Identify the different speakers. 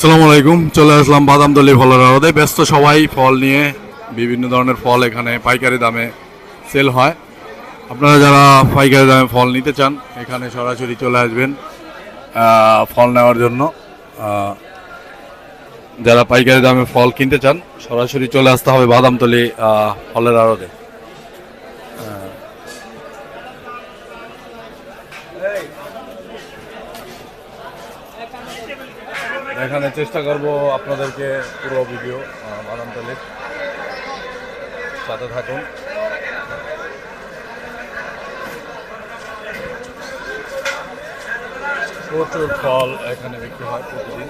Speaker 1: আসসালামু আলাইকুম, চলে আসলাম বাদামদলি ফলের আড়তে। ব্যস্ত সবাই ফল নিয়ে বিভিন্ন ধরনের ফল এখানে পাইকারি দামে সেল হয়। আপনারা যারা পাইকারি দামে ফল নিতে চান, এখানে সরাসরি চলে আসবেন ফল নেওয়ার জন্য। যারা পাইকারি দামে ফল কিনতে চান, সরাসরি চলে আসতে হবে বাদামতলি ফলের আড়তে। এখানে চেষ্টা করব আপনাদেরকে পুরো ভিডিও বাদামতলির সাথে থাকুন। প্রচুর ফল এখানে বিক্রি হয় প্রতিদিন।